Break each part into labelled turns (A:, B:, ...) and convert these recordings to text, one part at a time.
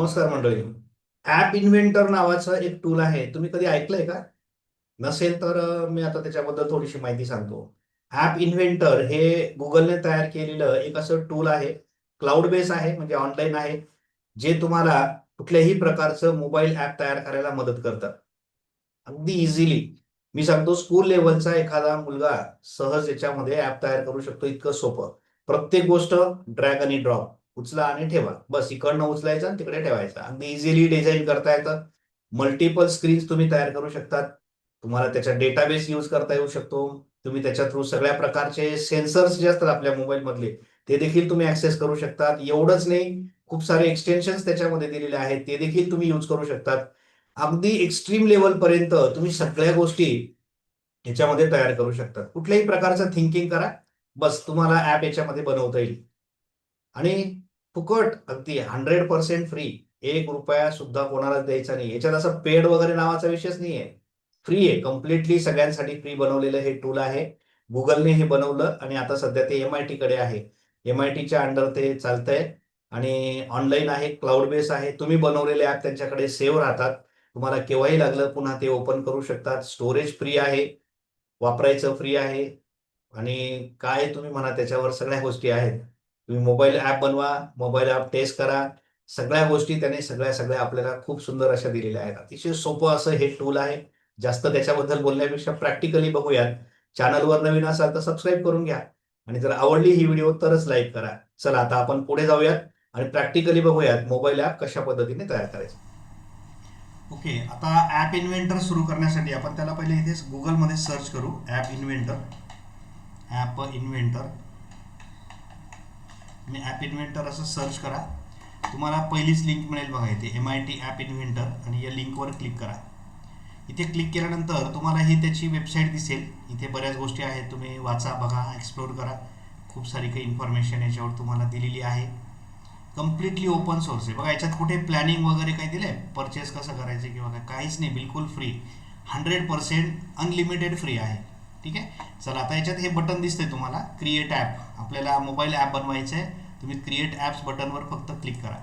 A: नमस्कार मंडळी. App inventor नावाचं एक टूल आहे. तुम्ही कधी ऐकलंय का? नसेल तर मी आता त्याच्याबद्दल थोडीशी माहिती सांगतो. ऍप इन्व्हेंटर हे गुगलने तयार केलेलं एक असं टूल आहे. क्लाउड बेस आहे म्हणजे ऑनलाईन आहे जे तुम्हाला कुठल्याही प्रकारचं मोबाईल ऍप तयार करायला मदत करतं. अगदी इझिली मी सांगतो स्कूल लेवलचा एखादा मुलगा सहज याच्यामध्ये ऍप तयार करू शकतो. इतकं सोपं. प्रत्येक गोष्ट ड्रॅग आणि ड्रॉप उचला आणि ठेवा. बस इकडनं उचलायचं आणि तिकडे ठेवायचं. अगदी इझिली डिझाईन करता येतं. मल्टिपल स्क्रीन्स तुम्ही तयार करू शकतात. तुम्हाला त्याचा डेटाबेस यूज करता येऊ शकतो. तुम्ही त्याच्या थ्रू सगळ्या प्रकारचे सेन्सर्स जे असतात आपल्या मोबाईल मधले ते देखील तुम्ही ऍक्सेस करू शकतात. एवढंच नाही खूप सारे एक्सटेन्शन त्याच्यामध्ये दिलेले आहेत. ते देखील तुम्ही यूज करू शकतात. अगदी एक्स्ट्रीम लेवल पर्यंत तुम्ही सगळ्या गोष्टी याच्यामध्ये तयार करू शकतात. कुठल्याही प्रकारचं थिंकिंग करा. बस तुम्हाला ऍप याच्यामध्ये बनवता येईल. आणि फुकट अगदी हंड्रेड पर्सेंट फ्री एक रुपया सुद्धा कोणाला द्यायचा नाही याच्यात असं पेड वगैरे नावाचा विषयच आहे फ्री आहे. कम्प्लिटली सगळ्यांसाठी फ्री बनवलेलं हे टूल आहे. गुगलने हे बनवलं आणि आता सध्या ते एम आय टी कडे आहे. एम आय टीच्या अंडर ते चालतंय. आणि ऑनलाईन आहे क्लाउड बेस आहे. तुम्ही बनवलेले ॲप त्यांच्याकडे सेव्ह राहतात. तुम्हाला केव्हाही लागलं पुन्हा ते ओपन करू शकतात. स्टोरेज फ्री आहे. वापरायचं फ्री आहे. आणि काय तुम्ही म्हणा त्याच्यावर सगळ्या गोष्टी आहेत. तुम्ही मोबाईल ॲप बनवा मोबाईल ॲप टेस्ट करा. सगळ्या गोष्टी त्याने सगळ्या सगळ्या आपल्याला खूप सुंदर अशा दिलेल्या आहेत. अतिशय सोपं असं हे टूल आहे. जास्त त्याच्याबद्दल बोलण्यापेक्षा प्रॅक्टिकली बघूयात. चॅनलवर नवीन असाल तर सबस्क्राईब करून घ्या. आणि जर आवडली ही व्हिडिओ तरच लाईक करा. चला आता आपण पुढे जाऊयात आणि प्रॅक्टिकली बघूयात मोबाईल ॲप कशा पद्धतीने तयार करायचं. ओके आता ॲप इन्व्हेंटर सुरू करण्यासाठी आपण त्याला पहिले इथे गुगलमध्ये सर्च करू. ॲप इन्व्हेंटर ॲप इन्व्हेंटर आणि ॲप इन्व्हेंटर असं सर्च करा. तुम्हाला पहिलीच लिंक मिळेल बघा इथे M I T app inventor आणि या लिंकवर क्लिक करा. इथे क्लिक केल्यानंतर तुम्हाला ही त्याची वेबसाईट दिसेल. इथे बऱ्याच गोष्टी आहेत तुम्ही वाचा बघा एक्सप्लोर करा. खूप सारी काही इन्फॉर्मेशन याच्यावर तुम्हाला दिलेली आहे. कम्प्लिटली ओपन सोर्स आहे. बघा याच्यात कुठे प्लॅनिंग वगैरे काही आहे परचेस कसं करायचं किंवा काय? काहीच नाही बिलकुल free hundred percent unlimited free आहे. ठीक आहे? चला आता याच्यात हे बटन दिसतंय तुम्हाला. क्रिएट ॲप आपल्याला मोबाईल ॲप बनवायचं आहे तुम्ही क्रिएट ॲप्स बटनवर फक्त क्लिक करा.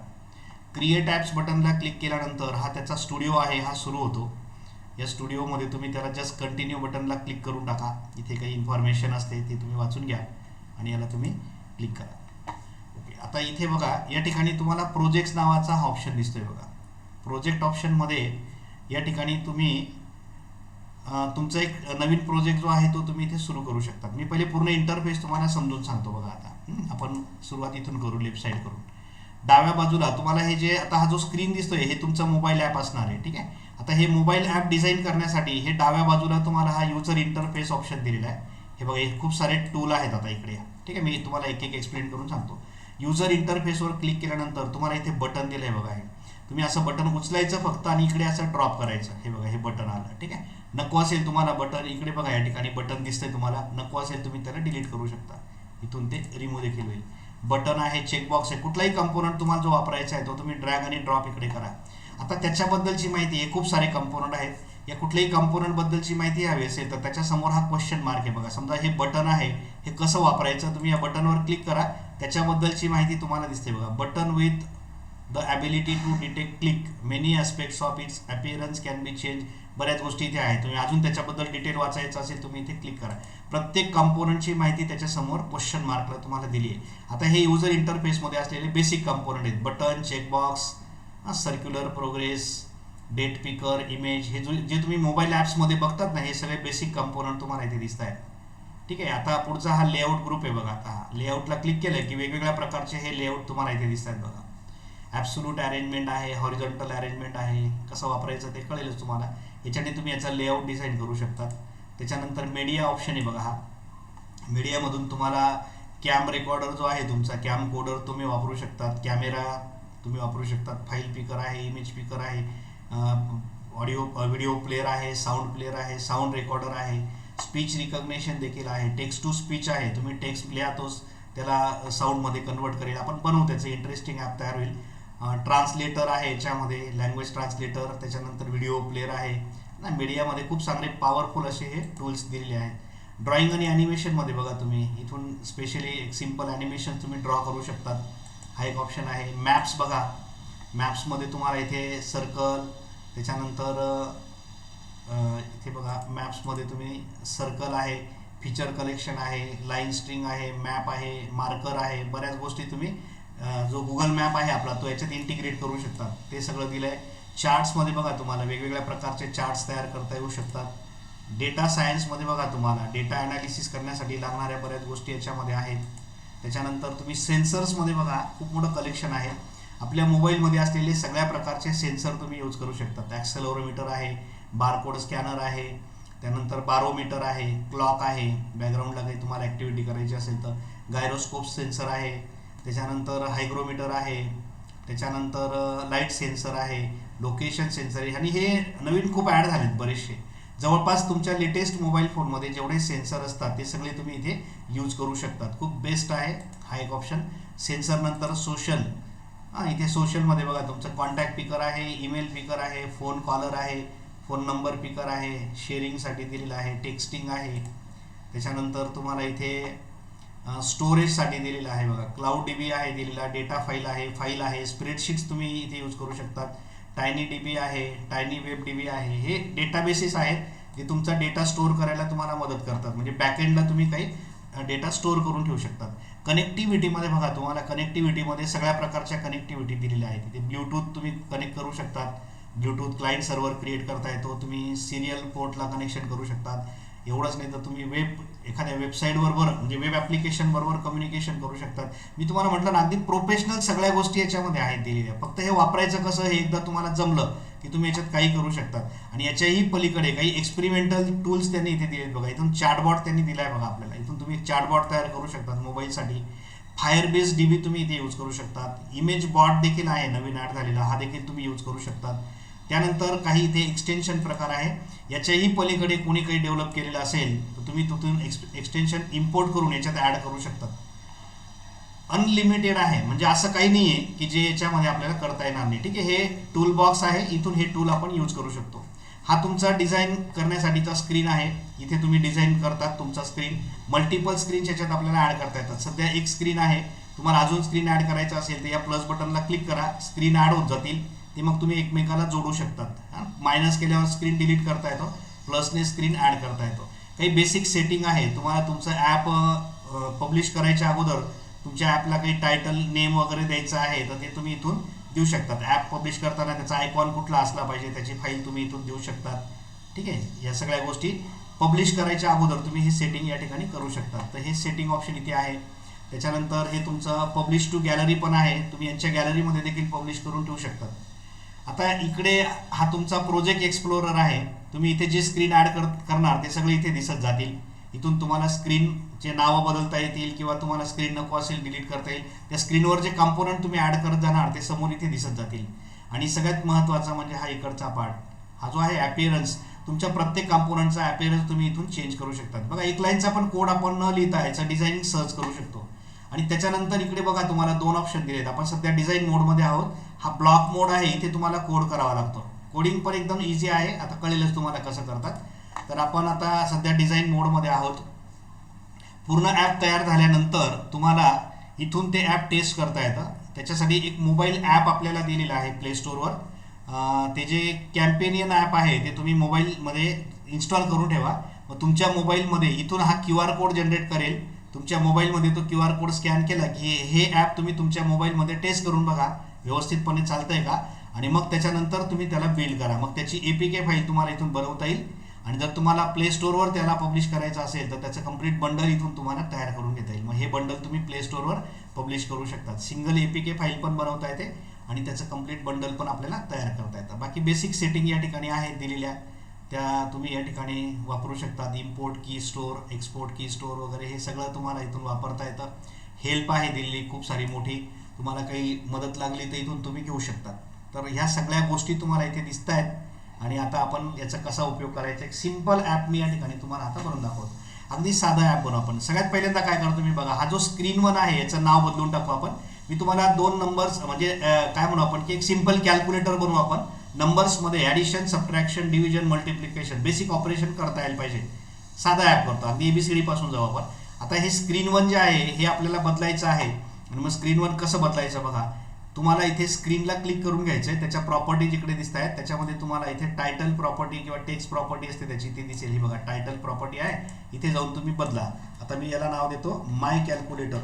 A: क्रिएट ॲप्स बटनला क्लिक केल्यानंतर हा त्याचा स्टुडिओ आहे हा सुरू होतो. या स्टुडिओमध्ये तुम्ही त्याला जस्ट कंटिन्यू बटनला क्लिक करून टाका. इथे काही इन्फॉर्मेशन असते ती तुम्ही वाचून घ्या आणि याला तुम्ही क्लिक करा. ओके आता इथे बघा या ठिकाणी तुम्हाला प्रोजेक्ट्स नावाचा हा ऑप्शन दिसतोय बघा. प्रोजेक्ट ऑप्शनमध्ये या ठिकाणी तुम्ही तुमचा एक नवीन प्रोजेक्ट जो आहे तो तुम्ही इथे सुरू करू शकता. मी पहिले पूर्ण इंटरफेस तुम्हाला समजून सांगतो बघा आता. आपण सुरुवात इथून करू लेफ्ट साईड करून डाव्या बाजूला तुम्हाला हे जे आता हा जो स्क्रीन दिसतोय हे तुमचा मोबाईल ॲप असणार आहे ठीक आहे? आता हे मोबाईल ॲप डिझाईन करण्यासाठी हे डाव्या बाजूला तुम्हाला हा युजर इंटरफेस ऑप्शन दिलेला आहे. हे बघा हे खूप सारे टूल आहेत आता इकडे ठीक आहे मी तुम्हाला एक एक एक्सप्लेन करून सांगतो. युजर इंटरफेसवर क्लिक केल्यानंतर तुम्हाला इथे बटन दिलं आहे बघा हे. तुम्ही असं बटन उचलायचं फक्त आणि इकडे असं ड्रॉप करायचं. हे बघा हे बटन आलं ठीक आहे? नको असेल तुम्हाला बटन इकडे बघा या ठिकाणी बटन दिसतंय तुम्हाला. नको असेल तुम्ही त्याला डिलीट करू शकता. इथून ते रिमूव्ह देखील होईल. बटन आहे चेकबॉक्स आहे कुठलाही कंपोनंट तुम्हाला जो वापरायचा आहे तो तुम्ही ड्रॅग आणि ड्रॉप इकडे करा. आता त्याच्याबद्दलची माहिती आहे खूप सारे कंपोनंट आहेत. या कुठल्याही कंपोनंटबद्दलची माहिती हवी असेल तर त्याच्यासमोर हा क्वेश्चन मार्क आहे बघा. समजा हे बटन आहे हे कसं वापरायचं तुम्ही या बटनवर क्लिक करा. त्याच्याबद्दलची माहिती तुम्हाला दिसते बघा. Button with the ability to detect click many aspects of its appearance can be change बऱ्याच गोष्टी इथे आहेत. तुम्ही अजून त्याच्याबद्दल डिटेल वाचायचं असेल तुम्ही इथे क्लिक करा. प्रत्येक कंपोनंटची माहिती त्याच्यासमोर क्वेश्चन मार्कला तुम्हाला दिली आहे. आता हे युजर इंटरफेसमध्ये असलेले बेसिक कंपोनंट आहेत. Button checkbox circular progress date picker image हे जु जे तुम्ही मोबाईल ॲप्समध्ये बघतात ना हे सगळे बेसिक कंपोनंट तुम्हाला इथे दिसत आहेत. ठीक आहे आता पुढचा हा लेआउट ग्रुप आहे बघा. आता हा लेआउटला क्लिक केलं की वेगवेगळ्या प्रकारचे हे लेआउट तुम्हाला इथे दिसत आहेत बघा. ॲप्सुलूट अरेंजमेंट आहे हॉरिझॉन्टल अरेंजमेंट आहे. कसं वापरायचं ते कळेलच तुम्हाला. याच्याने तुम्ही याचा लेआउट डिझाईन करू शकतात. त्याच्यानंतर मीडिया ऑप्शन आहे बघा हा. मीडियामधून तुम्हाला कॅम रेकॉर्डर जो आहे तुमचा कॅम कोडर तुम्ही वापरू शकतात. कॅमेरा तुम्ही वापरू शकतात. फाईल पिकर आहे इमेज पिकर आहे ऑडिओ व्हिडिओ प्लेअर आहे साऊंड प्लेअर आहे साऊंड रेकॉर्डर आहे. स्पीच रिकग्नेशन देखील आहे. टेक्स्ट टू स्पीच आहे. तुम्ही टेक्स्ट लिहातोच त्याला साऊंडमध्ये कन्वर्ट करेल. आपण बनवू त्याचं. इंटरेस्टिंग ॲप तयार होईल. ट्रान्सलेटर आहे याच्यामध्ये. लँग्वेज ट्रान्सलेटर त्याच्यानंतर व्हिडिओ प्लेअर आहे. ना मीडियामध्ये खूप चांगले पॉवरफुल असे हे टूल्स दिलेले आहेत. ड्रॉइंग आणि ॲनिमेशनमध्ये बघा तुम्ही इथून स्पेशली एक सिंपल ॲनिमेशन तुम्ही ड्रॉ करू शकतात. हा एक ऑप्शन आहे. मॅप्स बघा. मॅप्समध्ये तुम्हाला इथे सर्कल त्याच्यानंतर इथे बघा मॅप्समध्ये तुम्ही सर्कल आहे फीचर कलेक्शन आहे लाईन स्ट्रिंग आहे मॅप आहे मार्कर आहे बऱ्याच गोष्टी तुम्ही जो गुगल मॅप आहे आपला तो याच्यात इंटिग्रेट करू शकता ते सगळं दिलं आहे चार्ट्समध्ये बघा तुम्हाला वेगवेगळ्या प्रकारचे चार्ट्स तयार करता येऊ शकतात. डेटा सायन्समध्ये बघा तुम्हाला डेटा ॲनालिसिस करण्यासाठी लागणाऱ्या बऱ्याच गोष्टी याच्यामध्ये आहेत. त्याच्यानंतर तुम्ही सेन्सर्समध्ये बघा खूप मोठं कलेक्शन आहे. आपल्या मोबाईलमध्ये असलेले सगळ्या प्रकारचे सेन्सर तुम्ही यूज करू शकतात. ॲक्सेलोरोमीटर आहे बारकोड स्कॅनर आहे त्यानंतर बारोमीटर आहे क्लॉक आहे बॅकग्राऊंडला काही तुम्हाला ॲक्टिव्हिटी करायची असेल तर गायरोस्कोप सेन्सर आहे त्याच्यानंतर हायग्रोमीटर आहे त्याच्यानंतर लाइट सेन्सर आहे लोकेशन सेन्सर आणि हे नवीन खूप ॲड झालेत बरेचसे. जवळपास तुमच्या लेटेस्ट मोबाईल फोनमध्ये जेवढे सेन्सर असतात ते सगळे तुम्ही इथे यूज करू शकतात. खूप बेस्ट आहे हा एक ऑप्शन सेन्सर नंतर सोशल हां इथे सोशलमध्ये बघा तुमचं कॉन्टॅक्ट पिकर आहे ईमेल पिकर आहे फोन कॉलर आहे फोन नंबर पिकर आहे शेअरिंगसाठी दिलेलं आहे टेक्स्टिंग आहे. त्याच्यानंतर तुम्हाला इथे स्टोरेजसाठी दिलेलं आहे बघा. क्लाउड डी बी आहे दिलेला डेटा फाईल आहे फाईल आहे स्प्रेडशीट्स तुम्ही इथे यूज करू शकतात. टायनी डी बी आहे टायनी वेब डी बी आहे हे डेटाबेसेस आहेत जे तुमचा डेटा स्टोअर करायला तुम्हाला मदत करतात. म्हणजे बॅकएंडला तुम्ही काही डेटा स्टोअर करून ठेवू शकतात. कनेक्टिव्हिटीमध्ये बघा तुम्हाला कनेक्टिव्हिटीमध्ये सगळ्या प्रकारच्या कनेक्टिव्हिटी दिलेल्या आहेत. तिथे ब्ल्यूटूथ तुम्ही कनेक्ट करू शकतात. ब्ल्यूटूथ क्लायंट सर्व्हर क्रिएट करता येतो तुम्ही सिरियल पोर्टला कनेक्शन करू शकतात. एवढंच नाही तर तुम्ही वेब एखाद्या वेबसाईटवर बरं म्हणजे वेब ॲप्लिकेशन बरोबर कम्युनिकेशन करू शकतात. मी तुम्हाला म्हटलं ना अगदी प्रोफेशनल सगळ्या गोष्टी याच्यामध्ये आहेत दिलेल्या. फक्त हे वापरायचं कसं हे एकदा तुम्हाला जमलं की तुम्ही याच्यात काही करू शकतात आणि याच्याही पलीकडे काही एक्सपेरिमेंटल टूल्स त्यांनी इथे दिलेत बघा. इथून चार्टबॉट त्यांनी दिलाय बघा आपल्याला. इथून तुम्ही चार्टबॉट तयार करू शकतात मोबाईलसाठी फायर बेस डी बी तुम्ही इथे यूज करू शकतात. इमेज बॉट देखील आहे नवीन ॲड झालेला. हा देखील तुम्ही यूज करू शकतात. त्यानंतर काही इथे एक्सटेन्शन प्रकार आहे. याच्याही पलीकडे कोणी काही डेव्हलप केलेलं असेल तर तुम्ही तिथून एक्स एक्सटेन्शन इम्पोर्ट करून याच्यात ॲड करू शकतात अनलिमिटेड आहे. म्हणजे असं काही नाही आहे की जे याच्यामध्ये आपल्याला करता येणार नाही. ठीक आहे हे टूल बॉक्स आहे. इथून हे टूल आपण यूज करू शकतो. हा तुमचा डिझाईन करण्यासाठीचा स्क्रीन आहे. इथे तुम्ही डिझाईन करतात तुमचा स्क्रीन मल्टिपल स्क्रीन्स याच्यात आपल्याला ॲड करता येतात. सध्या एक स्क्रीन आहे. तुम्हाला अजून स्क्रीन ॲड करायचं असेल तर या प्लस बटनला क्लिक करा. स्क्रीन ॲड होत जातील. ते मग तुम्ही एकमेकाला जोडू शकतात. मायनस केल्यावर स्क्रीन डिलीट करता येतो. प्लसने स्क्रीन ॲड करता येतो. काही बेसिक सेटिंग आहे. तुम्हाला तुमचं ॲप पब्लिश करायच्या अगोदर तुमच्या ॲपला काही टायटल नेम वगैरे द्यायचं आहे तर ते तुम्ही इथून देऊ शकतात. ॲप पब्लिश करताना त्याचा आयकॉन कुठला असला पाहिजे त्याची फाईल तुम्ही इथून देऊ शकतात. ठीक आहे? या सगळ्या गोष्टी पब्लिश करायच्या अगोदर तुम्ही हे सेटिंग या ठिकाणी करू शकता तर हे सेटिंग ऑप्शन इथे आहे. त्याच्यानंतर हे तुमचं पब्लिश टू गॅलरी पण आहे. तुम्ही यांच्या गॅलरीमध्ये देखील पब्लिश करून ठेवू शकतात. आता इकडे हा तुमचा प्रोजेक्ट एक्सप्लोरर आहे. तुम्ही इथे जे स्क्रीन ॲड कर करणार ते सगळे इथे दिसत जातील. इथून तुम्हाला स्क्रीनचे नावं बदलता येतील किंवा तुम्हाला स्क्रीन नको असेल डिलीट करता येईल. त्या स्क्रीनवर जे कंपोनंट तुम्ही ॲड करत जाणार ते समोर इथे दिसत जातील. आणि सगळ्यात महत्त्वाचा म्हणजे हा इकडचा पार्ट हा जो आहे ॲपिअरन्स तुमच्या प्रत्येक कंपोनंटचा ॲपिअरन्स तुम्ही इथून चेंज करू शकतात. बघा एक लाईनचा पण कोड आपण न लिहिता याचा डिझायनिंग सहज करू शकतो. आणि त्याच्यानंतर इकडे बघा तुम्हाला दोन ऑप्शन दिलेत. आपण सध्या डिझाईन मोडमध्ये आहोत. हा ब्लॉक मोड आहे इथे तुम्हाला कोड करावा लागतो. कोडिंग पण एकदम इझी आहे. आता कळेलच तुम्हाला कसं करतात. तर आपण आता सध्या डिझाईन मोडमध्ये आहोत. पूर्ण ॲप तयार झाल्यानंतर तुम्हाला इथून ते ॲप टेस्ट करता येतं. त्याच्यासाठी एक मोबाईल ॲप आपल्याला दिलेलं आहे प्ले स्टोअरवर ते जे कॅम्पेनियन ॲप आहे ते तुम्ही मोबाईलमध्ये इन्स्टॉल करून ठेवा. मग तुमच्या मोबाईलमध्ये इथून हा क्यू आर कोड जनरेट करेल. तुमच्या मोबाईलमध्ये तो क्यू आर कोड स्कॅन केला की हे ॲप तुम्ही तुमच्या मोबाईलमध्ये टेस्ट करून बघा. व्यवस्थितपणे चालतंय का? आणि मग त्याच्यानंतर तुम्ही त्याला बिल्ड करा. मग त्याची ए पी के फाईल तुम्हाला इथून बनवता येईल. आणि जर तुम्हाला प्ले स्टोअरवर त्याला पब्लिश करायचं असेल तर त्याचं कंप्लीट बंडल इथून तुम्हाला तयार करून घेता येईल. मग हे बंडल तुम्ही प्ले स्टोअरवर पब्लिश करू शकतात. Single A P K file पण बनवता येते आणि त्याचं कंप्लीट बंडल पण आपल्याला तयार करता येतं. बाकी बेसिक सेटिंग या ठिकाणी आहेत दिलेल्या. त्या तुम्ही या ठिकाणी वापरू शकतात. इम्पोर्ट की स्टोअर एक्सपोर्ट की स्टोअर वगैरे हे सगळं तुम्हाला इथून वापरता येतं. हेल्प आहे दिलेली. खूप सारी मोठी तुम्हाला काही मदत लागली तर इथून तुम्ही घेऊ शकता. तर ह्या सगळ्या गोष्टी तुम्हाला इथे दिसत आहेत. आणि आता आपण याचा कसा उपयोग करायचा एक सिंपल ॲप मी या ठिकाणी तुम्हाला आता बनवून दाखवतो. अगदी साधा ॲप बनवू आपण. सगळ्यात पहिल्यांदा काय करतो मी बघा हा जो स्क्रीन वन आहे याचं नाव बदलून टाकू आपण. मी तुम्हाला दोन नंबर्स म्हणजे काय म्हणू आपण की एक सिंपल कॅल्क्युलेटर बनवू आपण. नंबर्समध्ये addition subtraction division multiplication basic operation करता यायला पाहिजे. साधा ॲप करतो. अगदी एबीसीडीपासून जाऊ आपण. आता हे स्क्रीन वन जे आहे हे आपल्याला बदलायचं आहे. आणि मग स्क्रीनवर कसं बदलायचं बघा. तुम्हाला इथे स्क्रीनला क्लिक करून घ्यायचं आहे त्याच्या प्रॉपर्टी जिकडे दिसत आहेत त्याच्यामध्ये तुम्हाला इथे टायटल प्रॉपर्टी किंवा टेक्स्ट प्रॉपर्टी असते त्याची ती दिसेल. ही बघा टायटल प्रॉपर्टी आहे. इथे जाऊन तुम्ही बदला. आता मी याला नाव देतो माय कॅल्क्युलेटर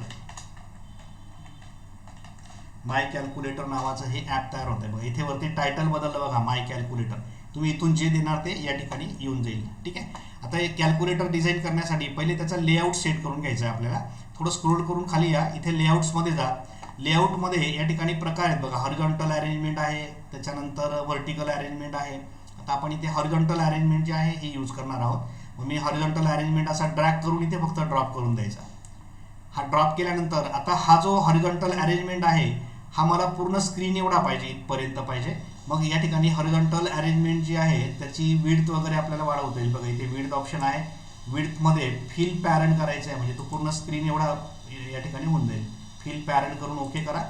A: माय कॅल्क्युलेटर नावाचं हे ॲप तयार होत आहे बघा इथे वरती टायटल बदललं बघा माय कॅल्क्युलेटर तुम्ही इथून जे देणार ते या ठिकाणी येऊन जाईल. ठीक आहे? आता हे कॅल्क्युलेटर डिझाईन करण्यासाठी पहिले त्याचा लेआउट सेट करून घ्यायचा आहे आपल्याला. थोडं स्क्रोल करून खाली या. इथे लेआउट्समध्ये जा. लेआउटमध्ये या ठिकाणी प्रकार आहेत बघा. हॉरिझॉन्टल अरेंजमेंट आहे. त्याच्यानंतर व्हर्टिकल अरेंजमेंट आहे. आता आपण इथे हॉरिझॉन्टल अरेंजमेंट जे आहे हे यूज करणार आहोत. मग मी हॉरिझॉन्टल अरेंजमेंट असा ड्रॅग करून इथे फक्त ड्रॉप करून द्यायचा. हा ड्रॉप केल्यानंतर आता हा जो हॉरिझॉन्टल अरेंजमेंट आहे हा मला पूर्ण स्क्रीन एवढा पाहिजे इथपर्यंत पाहिजे. मग या ठिकाणी हॉरिझॉन्टल अरेंजमेंट जी आहे त्याची विड्थ वगैरे आपल्याला वाढवता येईल. बघा इथे विड्थ ऑप्शन आहे. विड्थमध्ये फिल पॅरंट करायचं आहे. म्हणजे तो पूर्ण स्क्रीन एवढा या ठिकाणी होऊन जाईल. फिल पॅरंट करून ओके करा.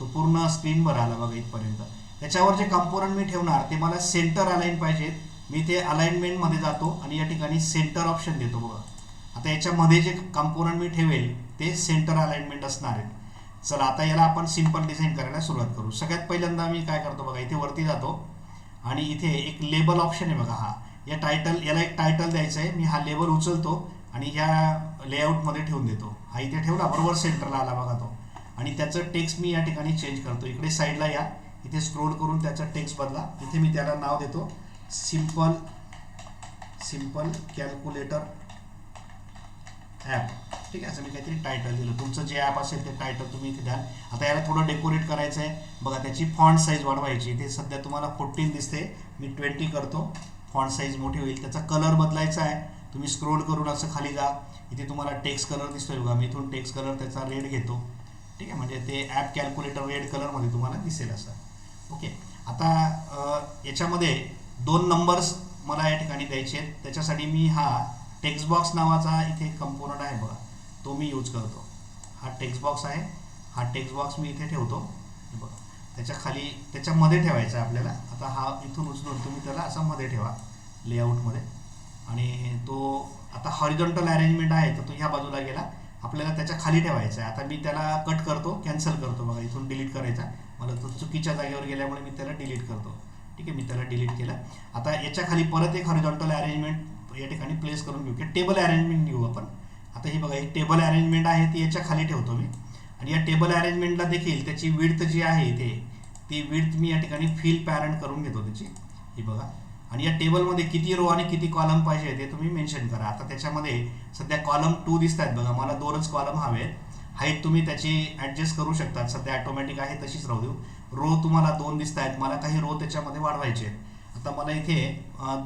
A: तो पूर्ण स्क्रीनवर आला बघा इथपर्यंत. त्याच्यावर जे कंपोनंट मी ठेवणार ते मला सेंटर अलाईन पाहिजेत. मी ते अलाइनमेंटमध्ये जातो आणि या ठिकाणी सेंटर ऑप्शन देतो बघा. आता याच्यामध्ये जे कंपोनंट मी ठेवेल ते सेंटर अलाइनमेंट असणार आहेत चला आता याला आपण सिंपल डिझाईन करायला सुरुवात करू. सगळ्यात पहिल्यांदा मी काय करतो बघा इथे वरती जातो आणि इथे एक लेबल ऑप्शन आहे बघा हा. या टायटल याला एक टायटल द्यायचं आहे. मी हा लेबल उचलतो आणि ह्या लेआउटमध्ये ठेवून देतो. हा इथे ठेवला बरोबर सेंटरला आला बघा तो. आणि त्याचं टेक्स्ट मी या ठिकाणी चेंज करतो. इकडे साईडला या. इथे स्क्रोल करून त्याचा टेक्स्ट बदला. इथे मी त्याला नाव देतो. सिंपल सिंपल कॅल्क्युलेटर ॲप ठीक आहे असं मी काहीतरी टायटल दिलं. तुमचं जे ॲप असेल ते टायटल तुम्ही इथे द्याल. आता याला थोडं डेकोरेट करायचं आहे. बघा त्याची फॉन्ट साईज वाढवायची. इथे सध्या तुम्हाला फोर्टीन दिसते मी ट्वेंटी करतो. फॉन्ट साईज मोठी होईल. त्याचा कलर बदलायचा आहे. तुम्ही स्क्रोल करून असं खाली जा. इथे तुम्हाला टेक्स्ट कलर दिसतोय बघा. मी इथून टेक्स्ट कलर त्याचा रेड घेतो. ठीक आहे म्हणजे ते ॲप कॅल्क्युलेटर रेड कलरमध्ये तुम्हाला दिसेल असं. ओके. आता याच्यामध्ये दोन नंबर्स मला या ठिकाणी द्यायचे आहेत. त्याच्यासाठी मी हा टेक्स्ट बॉक्स नावाचा इथे कंपोनंट आहे बघा. तो मी यूज करतो. हा टेक्स्ट बॉक्स आहे. हा टेक्स्ट बॉक्स मी इथे ठेवतो. हे बघा. त्याच्याखाली त्याच्यामध्ये ठेवायचा आहे आपल्याला. आता हा इथून उचलून तुम्ही त्याला असा मध्ये ठेवा लेआउटमध्ये आणि तो आता हॉरिझॉन्टल अरेंजमेंट आहे तर तो ह्या बाजूला गेला. आपल्याला त्याच्याखाली ठेवायचा आहे. आता मी त्याला कट करतो कॅन्सल करतो बघा. इथून डिलीट करायचा. मला तो चुकीच्या जागेवर गेल्यामुळे मी त्याला डिलीट करतो. ठीक आहे मी त्याला डिलीट केलं. आता याच्या खाली परत एक हॉरिझॉन्टल अरेंजमेंट या ठिकाणी प्लेस करून घेऊ. किंवा टेबल अरेंजमेंट घेऊ आपण. आता ही बघा एक टेबल अरेंजमेंट आहे ती याच्या खाली ठेवतो मी. आणि या टेबल अरेंजमेंटला देखील त्याची विड्थ जी आहे इथे ती विड्थ मी या ठिकाणी फिल पॅरंट करून घेतो त्याची. ही बघा. आणि या टेबलमध्ये किती रो आणि किती कॉलम पाहिजे ते तुम्ही मेन्शन करा. आता त्याच्यामध्ये सध्या कॉलम टू दिसत आहेत बघा. मला दोनच कॉलम हवे हाईट तुम्ही त्याची ॲडजस्ट करू शकतात. सध्या ऑटोमॅटिक आहे तशीच राहू देऊ. रो तुम्हाला दोन दिसत आहेत मला काही रो त्याच्यामध्ये वाढवायचे आहेत. आता मला इथे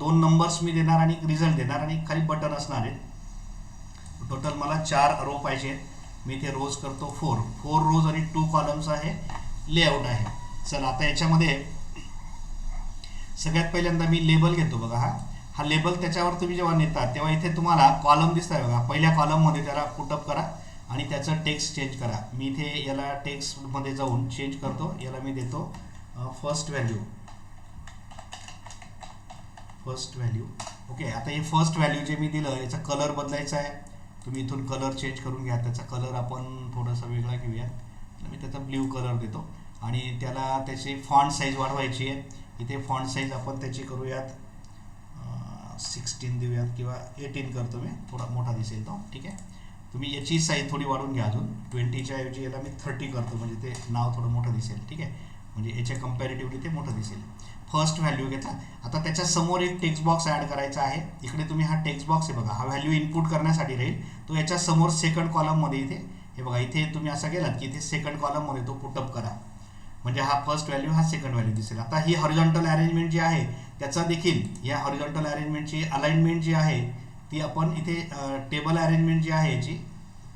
A: दोन नंबर्स मी देणार आणि रिझल्ट देणार आणि खाली बटन असणार आहेत. टोटल मला चार रो पाहिजे मी इथे रोज करतो फोर फोर रोज आणि टू कॉलम्स आहे. लेआउट आहे. चला आता याच्यामध्ये सगळ्यात पहिल्यांदा मी लेबल घेतो बघा हा. हा लेबल त्याच्यावर तुम्ही जेव्हा नेता तेव्हा इथे तुम्हाला कॉलम दिसत आहे बघा. पहिल्या कॉलममध्ये त्याला पुटअप करा आणि त्याचं टेक्स्ट चेंज करा. मी इथे याला टेक्स्टमध्ये जाऊन चेंज करतो. याला मी देतो first value first value okay आता हे फर्स्ट व्हॅल्यू जे मी दिलं याचा कलर बदलायचा आहे. तुम्ही इथून कलर चेंज करून घ्या. त्याचा कलर आपण थोडासा वेगळा घेऊया तर मी त्याचा ब्ल्यू कलर देतो. आणि त्याला त्याची फॉन्ट साईज वाढवायची आहे. इथे फॉन्ट साईज आपण त्याची करूयात. सिक्स्टीन देऊयात किंवा एटीन करतो मी. थोडा मोठा दिसेल तो. ठीक आहे? तुम्ही याची साईज थोडी वाढवून घ्या अजून. ट्वेंटीच्या ऐवजी याला मी थर्टी करतो. म्हणजे ते नाव थोडं मोठं दिसेल. ठीक आहे? म्हणजे याच्या कम्पॅरेटिव्हली ते मोठं दिसेल. फर्स्ट व्हॅल्यू घेतला आता त्याच्यासमोर एक टेक्स्ट बॉक्स ॲड करायचा आहे. इकडे तुम्ही हा टेक्स्ट बॉक्स आहे बघा. हा व्हॅल्यू इनपुट करण्यासाठी राहील. तो याच्या समोर सेकंड कॉलममध्ये इथे हे बघा इथे तुम्ही असं गेलात की इथे सेकंड कॉलममध्ये तो पुटअप करा. म्हणजे हा फर्स्ट व्हॅल्यू हा सेकंड व्हॅल्यू दिसेल. आता ही हॉरिझॉन्टल अरेंजमेंट जी आहे त्याचा देखील या हॉरिझॉन्टल अरेंजमेंटची अलाइनमेंट जी आहे ती आपण इथे टेबल अरेंजमेंट जी आहे याची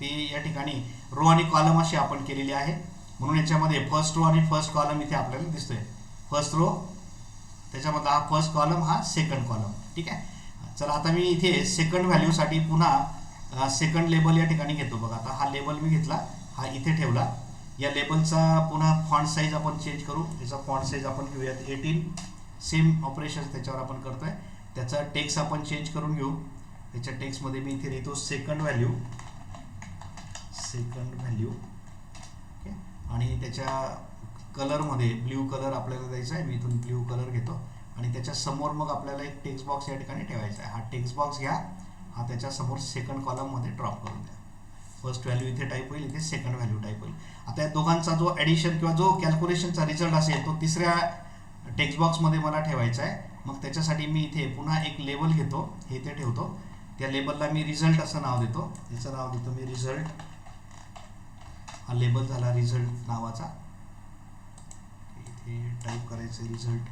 A: ती या ठिकाणी रो आणि कॉलम अशी आपण केलेली आहे. म्हणून याच्यामध्ये फर्स्ट रो आणि फर्स्ट कॉलम इथे आपल्याला दिसतोय. फर्स्ट रो त्याच्यामधला हा फर्स्ट कॉलम हा सेकंड कॉलम ठीक आहे? चला आता मी इथे सेकंड व्हॅल्यूसाठी पुन्हा सेकंड लेबल या ठिकाणी घेतो बघा. आता हा लेबल मी घेतला हा इथे ठेवला. या लेबलचा पुन्हा फॉन्ट साईज आपण चेंज करू. याचा फॉन्ट साईज आपण घेऊयात एटीन सेम ऑपरेशन त्याच्यावर आपण करतोय. त्याचा टेक्स्ट आपण चेंज करून घेऊ. त्याच्या टेक्स्टमध्ये मी इथे लिहितो सेकंड व्हॅल्यू सेकंड व्हॅल्यू आणि त्याच्या कलरमध्ये ब्ल्यू कलर आपल्याला द्यायचा आहे. मी इथून ब्ल्यू कलर घेतो. आणि त्याच्यासमोर मग आपल्याला एक टेक्स्ट बॉक्स या ठिकाणी ठेवायचा आहे. हा टेक्स्ट बॉक्स घ्या. हा त्याच्यासमोर सेकंड कॉलममध्ये ड्रॉप करून द्या. फर्स्ट व्हॅल्यू इथे टाईप होईल इथे सेकंड व्हॅल्यू टाईप होईल. आता या दोघांचा जो ॲडिशन किंवा जो कॅल्क्युलेशनचा रिझल्ट असेल तो तिसऱ्या टेक्स्ट बॉक्समध्ये मला ठेवायचा आहे. मग त्याच्यासाठी मी इथे पुन्हा एक लेबल घेतो. हे इथे ठेवतो. त्या लेबलला मी रिझल्ट असं नाव देतो. याचं नाव देतो मी रिझल्ट हा लेबल झाला रिझल्ट नावाचा. इथे टाईप करायचं रिझल्ट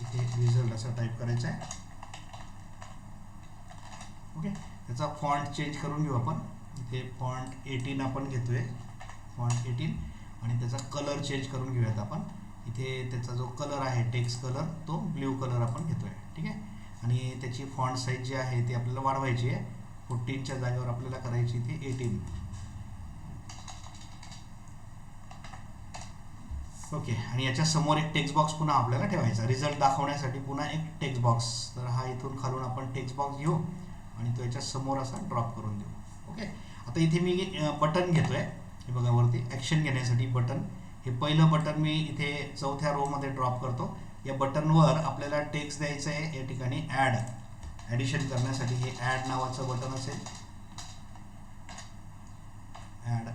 A: इथे रिझल्ट असा टाईप करायचा आहे. ओके त्याचा फॉन्ट चेंज करून घेऊ आपण. इथे फॉन्ट एटीन आपण घेतोय. फॉन्ट एटीन आणि त्याचा कलर चेंज करून घेऊयात आपण. इथे त्याचा जो कलर आहे टेक्स्ट कलर तो ब्ल्यू कलर आपण घेतोय. ठीक आहे? आणि त्याची फॉन्ट साईज जी आहे ती आपल्याला वाढवायची आहे. फोर्टीनच्या जागेवर आपल्याला करायची ती एटीन ओके आणि याच्या समोर एक टेक्स्ट बॉक्स पुन्हा आपल्याला ठेवायचा. रिझल्ट दाखवण्यासाठी पुन्हा एक टेक्स्ट बॉक्स तर हा इथून खालून आपण टेक्स्ट बॉक्स घेऊ आणि तो याच्या समोर असा ड्रॉप करून देऊ. ओके आता इथे मी बटन घेतोय. हे बघा वरती ॲक्शन घेण्यासाठी बटन हे पहिलं बटन मी इथे चौथ्या रोमध्ये ड्रॉप करतो. या बटनवर आपल्याला टेक्स्ट द्यायचं आहे या ठिकाणी ॲड ॲडिशन करण्यासाठी हे ॲड नावाचं बटन असेल. ॲड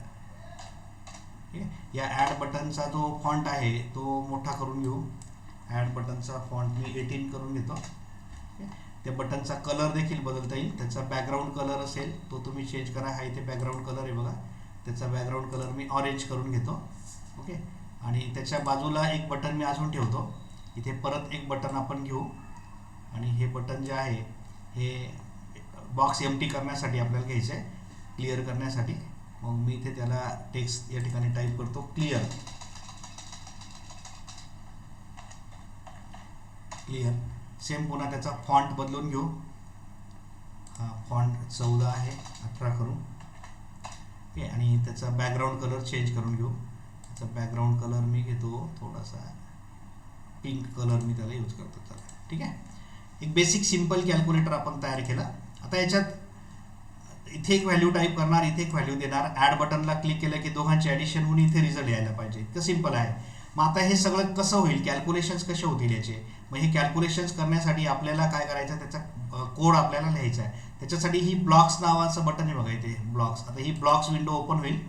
A: या ॲड बटनचा जो फॉन्ट आहे तो मोठा करून घेऊ. ॲड बटनचा फॉन्ट मी एटीन करून घेतो. त्या बटनचा कलर देखील बदलता येईल. त्याचा बॅकग्राऊंड कलर असेल तो तुम्ही चेंज करा. हा इथे बॅकग्राऊंड कलर आहे बघा. त्याचा बॅकग्राऊंड कलर मी ऑरेंज करून घेतो. ओके आणि त्याच्या बाजूला एक बटन मी अजून ठेवतो. इथे परत एक बटन आपण घेऊ. आणि हे बटन जे आहे हे बॉक्स एम टी करण्यासाठी आपल्याला घ्यायचं आहे क्लिअर करण्यासाठी. मग मी इथे त्याला टेक्स्ट या ठिकाणी टाईप करतो क्लिअर क्लिअर सेम पुन्हा त्याचा फॉन्ट बदलून घेऊ. हा फॉन्ट चौदा आहे अठरा करू ओके आणि त्याचा बॅकग्राऊंड कलर चेंज करून घेऊ. त्याचा बॅकग्राऊंड कलर मी घेतो थोडासा पिंक कलर मी त्याला यूज करतो. चला ठीक आहे? एक बेसिक सिंपल कॅल्क्युलेटर आपण तयार केला. आता याच्यात इथे एक व्हॅल्यू टाईप करणार इथे एक व्हॅल्यू देणार. ॲड बटनला क्लिक केलं की दोघांचे ॲडिशन होऊन इथे रिझल्ट यायला पाहिजे. इतकं सिंपल आहे. मग आता हे सगळं कसं होईल? कॅल्क्युलेशन्स कसे होतील याचे? मग हे कॅल्क्युलेशन्स करण्यासाठी आपल्याला काय करायचं त्याचा कोड आपल्याला लिहायचा आहे. त्याच्यासाठी ही ब्लॉक्स नावाचं बटन आहे बघा इथे ब्लॉक्स आता ही ब्लॉक्स विंडो ओपन होईल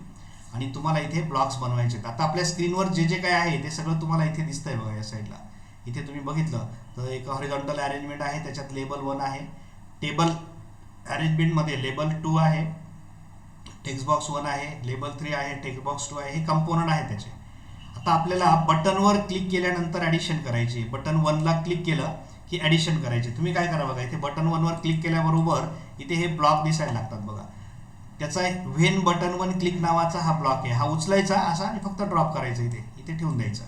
A: आणि तुम्हाला इथे ब्लॉक्स बनवायचे आहेत. आता आपल्या स्क्रीनवर जे जे काय आहे ते सगळं तुम्हाला इथे दिसतंय बघा या साईडला इथे तुम्ही बघितलं तर एक हॉरिझॉन्टल अरेंजमेंट आहे त्याच्यात लेबल वन आहे. टेबल अरेंजमेंटमध्ये लेबल टू आहे. टेक्स्ट बॉक्स वन आहे लेबल थ्री आहे टेक्स्ट बॉक्स टू आहे. हे कंपोनंट आहे त्याचे. आता आपल्याला बटनवर क्लिक केल्यानंतर ॲडिशन करायची बटन वनला क्लिक केलं की ॲडिशन करायचे तुम्ही काय करा बघा इथे बटन वनवर क्लिक केल्याबरोबर इथे हे ब्लॉक दिसायला लागतात बघा. त्याचा व्हेन बटन वन क्लिक नावाचा हा ब्लॉक आहे. हा उचलायचा असा आणि फक्त ड्रॉप करायचा इथे. इथे ठेवून द्यायचा.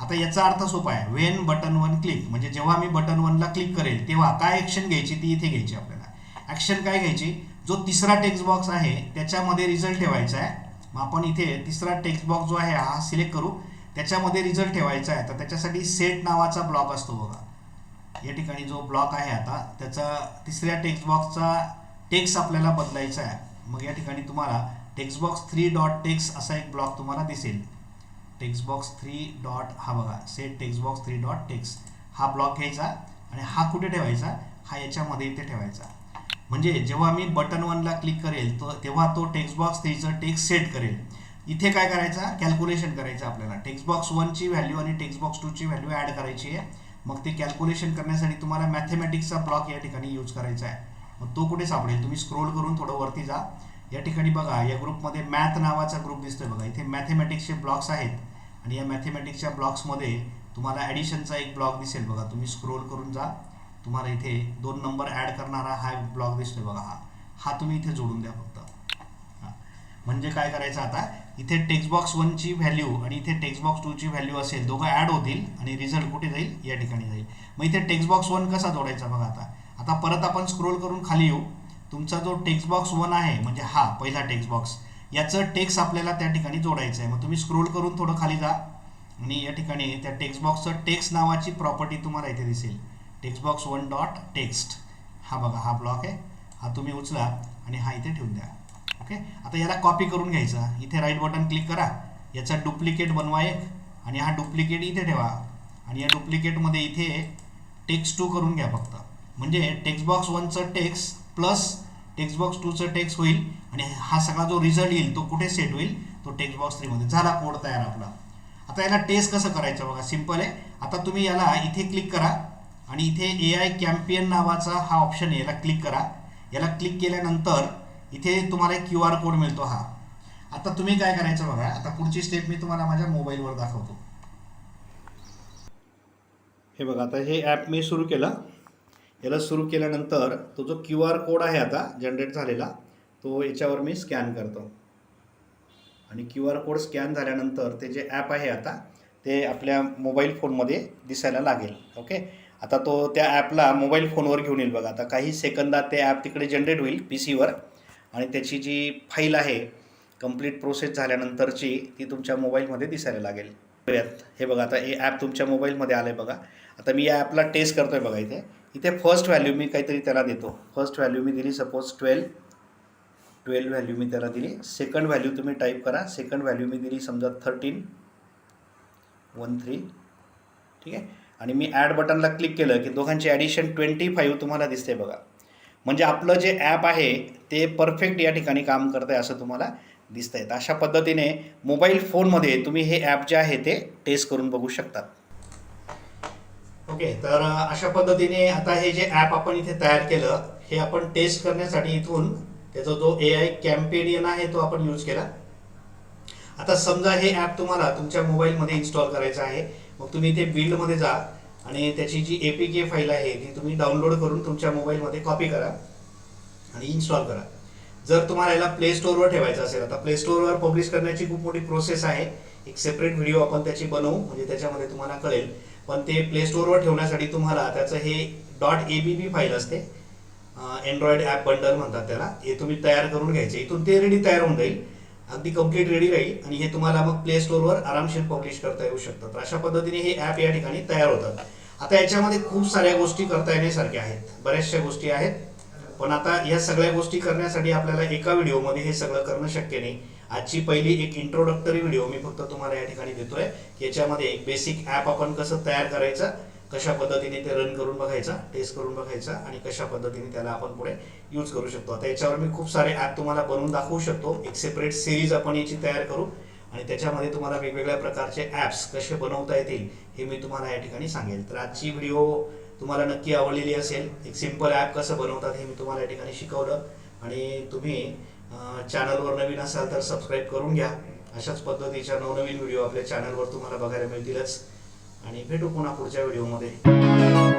A: आता याचा अर्थ सोपा आहे. व्हेन बटन वन क्लिक म्हणजे जेव्हा मी बटन वनला क्लिक करेल तेव्हा काय ॲक्शन घ्यायची ती इथे घ्यायची आपल्याला. ॲक्शन काय घ्यायची? जो तिसरा टेक्स्ट बॉक्स आहे त्याच्यामध्ये रिझल्ट ठेवायचा आहे. मग आपण इथे तिसरा टेक्स्ट बॉक्स जो आहे हा सिलेक्ट करू. त्याच्यामध्ये रिझल्ट ठेवायचा आहे. तर त्याच्यासाठी सेट नावाचा ब्लॉक असतो बघा. या ठिकाणी जो ब्लॉक आहे आता त्याचा तिसऱ्या टेक्स्ट बॉक्सचा टेक्स्ट आपल्याला बदलायचा आहे. मग या ठिकाणी तुम्हाला text box three dot text असा एक ब्लॉक तुम्हाला दिसेल. टेक्स्ट बॉक्स थ्री डॉट हा बघा set text box three dot text हा ब्लॉक घ्यायचा आणि हा कुठे ठेवायचा? हा याच्यामध्ये इथे ठेवायचा. म्हणजे जेव्हा मी बटन वनला क्लिक करेल तो तेव्हा तो टेक्स्ट बॉक्स त्याचं टेक्स्ट सेट करेल. इथे काय करायचं? कॅल्क्युलेशन करायचं आपल्याला. टेक्स्ट बॉक्स वनची व्हॅल्यू आणि टेक्स्ट बॉक्स टूची व्हॅल्यू ॲड करायची आहे. मग ते कॅल्क्युलेशन करण्यासाठी तुम्हाला मॅथेमॅटिक्सचा ब्लॉक या ठिकाणी यूज करायचा आहे. मग तो कुठे सापडेल? तुम्ही स्क्रोल करून थोडं वरती जा. या ठिकाणी बघा या ग्रुपमध्ये मॅथ नावाचा ग्रुप दिसतोय बघा. इथे मॅथेमॅटिक्सचे ब्लॉक्स आहेत. आणि या मॅथेमॅटिक्सच्या ब्लॉक्समध्ये तुम्हाला ॲडिशनचा एक ब्लॉक दिसेल बघा. तुम्ही स्क्रोल करून जा. तुम्हाला इथे दोन नंबर ॲड करणारा हा ब्लॉक दिसतोय बघा हा. हा तुम्ही इथे जोडून द्या फक्त. हां. म्हणजे काय करायचं आता? इथे टेक्स्ट बॉक्स वनची व्हॅल्यू आणि इथे टेक्स्ट बॉक्स टूची व्हॅल्यू असेल दोघं ॲड होतील आणि रिझल्ट कुठे जाईल? या ठिकाणी जाईल. मग इथे टेक्स्ट बॉक्स वन कसा जोडायचा बघा आता. आता परत आपण स्क्रोल करून खाली येऊ. तुमचा जो टेक्स्ट बॉक्स वन आहे म्हणजे हा पहिला टेक्स्ट बॉक्स याचं टेक्स्ट आपल्याला त्या ठिकाणी जोडायचं आहे मग तुम्ही स्क्रोल करून थोडं खाली जा. आणि या ठिकाणी त्या टेक्स्ट बॉक्सचं टेक्स्ट नावाची प्रॉपर्टी तुम्हाला इथे दिसेल. Text box one dot text हा बघा हा ब्लॉक आहे. हा तुम्ही उचला आणि हा इथे ठेवून द्या. ओके आता याला कॉपी करून घ्यायचा. इथे राईट बटन क्लिक करा. याचा डुप्लिकेट बनवा एक आणि हा डुप्लिकेट इथे ठेवा. आणि या डुप्लिकेटमध्ये इथे टेक्स्ट टू करून घ्या फक्त. म्हणजे टेक्स्ट बॉक्स वनचं टेक्स्ट प्लस टेक्स्ट बॉक्स टूचं टेक्स्ट होईल आणि हा सगळा जो रिझल्ट येईल तो कुठे सेट होईल? तो टेक्स्ट बॉक्स थ्रीमध्ये झाला कोड तयार आपला. आता याला टेस्ट कसं करायचं बघा? सिंपल आहे. आता तुम्ही याला इथे क्लिक करा. आणि इथे ए आय कॅम्पियन नावाचा हा ऑप्शन आहे. याला क्लिक करा. याला क्लिक केल्यानंतर इथे तुम्हाला एक क्यू आर कोड मिळतो हा. आता तुम्ही काय करायचं बघा. आता पुढची स्टेप मी तुम्हाला माझ्या मोबाईलवर दाखवतो. हे बघा आता हे ॲप मी सुरू केलं. याला सुरू केल्यानंतर तो जो क्यू आर कोड आहे आता जनरेट झालेला तो याच्यावर मी स्कॅन करतो. आणि क्यू आर कोड स्कॅन झाल्यानंतर ते जे ॲप आहे आता ते आपल्या मोबाईल फोनमध्ये दिसायला लागेल. ओके आता तो त्या ॲपला मोबाईल फोनवर घेऊन येईल बघा. आता काही सेकंदात ते ॲप तिकडे जनरेट होईल पी सीवर. आणि त्याची जी फाईल आहे कंप्लीट प्रोसेस झाल्यानंतरची ती तुमच्या मोबाईलमध्ये दिसायला लागेल. हे बघा आता हे ॲप तुमच्या मोबाईलमध्ये आलं आहे बघा. आता मी या ॲपला टेस्ट करतो आहे बघा इथे. इथे फर्स्ट व्हॅल्यू मी काहीतरी त्याला देतो. फर्स्ट व्हॅल्यू मी दिली सपोज ट्वेल्व ट्वेल्व व्हॅल्यू मी त्याला दिली. सेकंड व्हॅल्यू तुम्ही टाईप करा. सेकंड व्हॅल्यू मी दिली समजा थर्टीन वन थ्री ठीक आहे? आणि मी ॲड बटनला क्लिक केलं की दोघांची ॲडिशन ट्वेंटी फाईव्ह तुम्हाला दिसते बघा. म्हणजे आपलं जे ॲप आहे ते परफेक्ट या ठिकाणी काम करत आहे असं तुम्हाला दिसत आहे तर अशा पद्धतीने मोबाईल फोनमध्ये तुम्ही हे ॲप जे आहे ते टेस्ट करून बघू शकतात ओके तर अशा पद्धतीने आता हे जे ॲप आपण इथे तयार केलं हे आपण टेस्ट करण्यासाठी इथून त्याचा जो ए आय कॅम्पेडियन आहे तो आपण यूज केला. आता समजा हे ॲप तुम्हाला तुमच्या मोबाईलमध्ये इन्स्टॉल करायचं आहे. मग तुम्ही इथे बिल्डमध्ये जा आणि त्याची जी ए पी के फाईल आहे ती तुम्ही डाउनलोड करून तुमच्या मोबाईलमध्ये कॉपी करा आणि इन्स्टॉल करा. जर तुम्हाला याला प्ले स्टोअरवर ठेवायचं असेल आता प्ले स्टोअरवर पब्लिश करण्याची खूप मोठी प्रोसेस आहे. एक सेपरेट व्हिडिओ आपण त्याची बनवू म्हणजे त्याच्यामध्ये तुम्हाला कळेल. पण ते प्ले स्टोअरवर ठेवण्यासाठी तुम्हाला त्याचं हे. Dot A B B file असते अँड्रॉइड ॲप बंडल म्हणतात त्याला. हे तुम्ही तयार करून घ्यायचे. इथून ते रेडी तयार होऊन जाईल. अगदी कंप्लीट रेडी राहील आणि हे तुम्हाला मग प्ले स्टोरवर आरामशीर पब्लिश करता येऊ शकतात. तर अशा पद्धतीने हे ॲप या ठिकाणी तयार होतात. आता याच्यामध्ये खूप साऱ्या गोष्टी करता येण्यासारख्या आहेत. बऱ्याचशा गोष्टी आहेत. पण आता या सगळ्या गोष्टी करण्यासाठी आपल्याला एका व्हिडिओमध्ये हे सगळं करणं शक्य नाही. आजची पहिली एक इंट्रोडक्टरी व्हिडिओ मी फक्त तुम्हाला या ठिकाणी देतोय. याच्यामध्ये एक बेसिक ॲप आपण कसं तयार करायचं कशा पद्धतीने ते रन करून बघायचा टेस्ट करून बघायचा आणि कशा पद्धतीने त्याला आपण पुढे यूज करू शकतो. आता याच्यावर मी खूप सारे ॲप तुम्हाला बनवून दाखवू शकतो. एक सेपरेट सिरीज आपण याची तयार करू आणि त्याच्यामध्ये तुम्हाला वेगवेगळ्या प्रकारचे ॲप्स कसे बनवता येतील हे मी तुम्हाला या ठिकाणी सांगेल. तर आजची व्हिडिओ तुम्हाला नक्की आवडलेली असेल. एक सिंपल ॲप कसं बनवतात हे मी तुम्हाला या ठिकाणी शिकवलं. आणि तुम्ही चॅनलवर नवीन असाल तर सबस्क्राईब करून घ्या. अशाच पद्धतीच्या नवनवीन व्हिडिओ आपल्या चॅनलवर तुम्हाला बघायला मिळतीलच. आणि भेटू पुन्हा पुढच्या व्हिडिओमध्ये